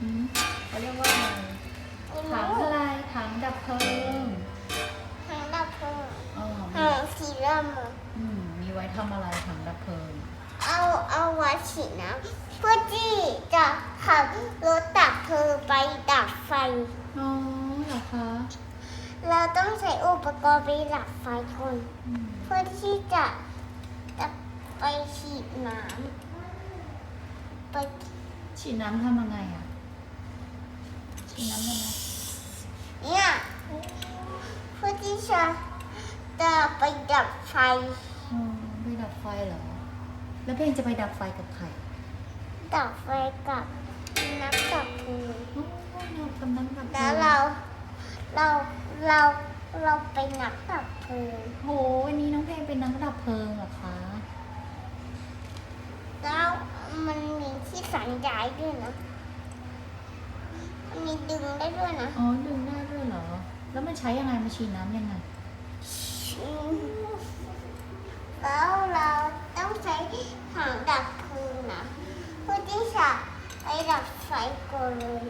อืมเขาเรียกว่าอะไรถังอะไรถังดับเพลิงทางดับเพลิงอ๋อทางสีดำอะอืมมีไว้ทำอะไรถังดับเพลิง เอาเอาไว้ฉีดน้ำเพื่อที่จะขับรถดับเพลิงไปดับไฟอ๋อเหรอคะเราต้องใช้อุปกรณ์ไปดับไฟก่อนอืมเพื่อที่จะจะไปฉีดน้ำไปฉีดน้ำทำยังไงอะฉีดน้ำยังไง เนี่ยเพื่อที่ จะจะไปดับไฟอ๋อไปดับไฟเหรอ แล้วเพลงจะไปดับไฟกับใครดับไฟกับนักดับเพลิงโอ้เรากำลังดับเพลิแล้วงเราเราเราเราไปนักดับเพลิงโหวันนี้น้องเพลงเป็นนักดับเพลิงเหรอคะแล้วมันมีที่สัญญาณด้วยนะมันมีดึงได้ด้วยนะ อ๋อดึง มันใช้ยังไงมันฉีดน้ำยังไง แล้วเราต้องใช้ถังดับเพลิงนะเพื่อที่จะไปดับไฟก่อนเลย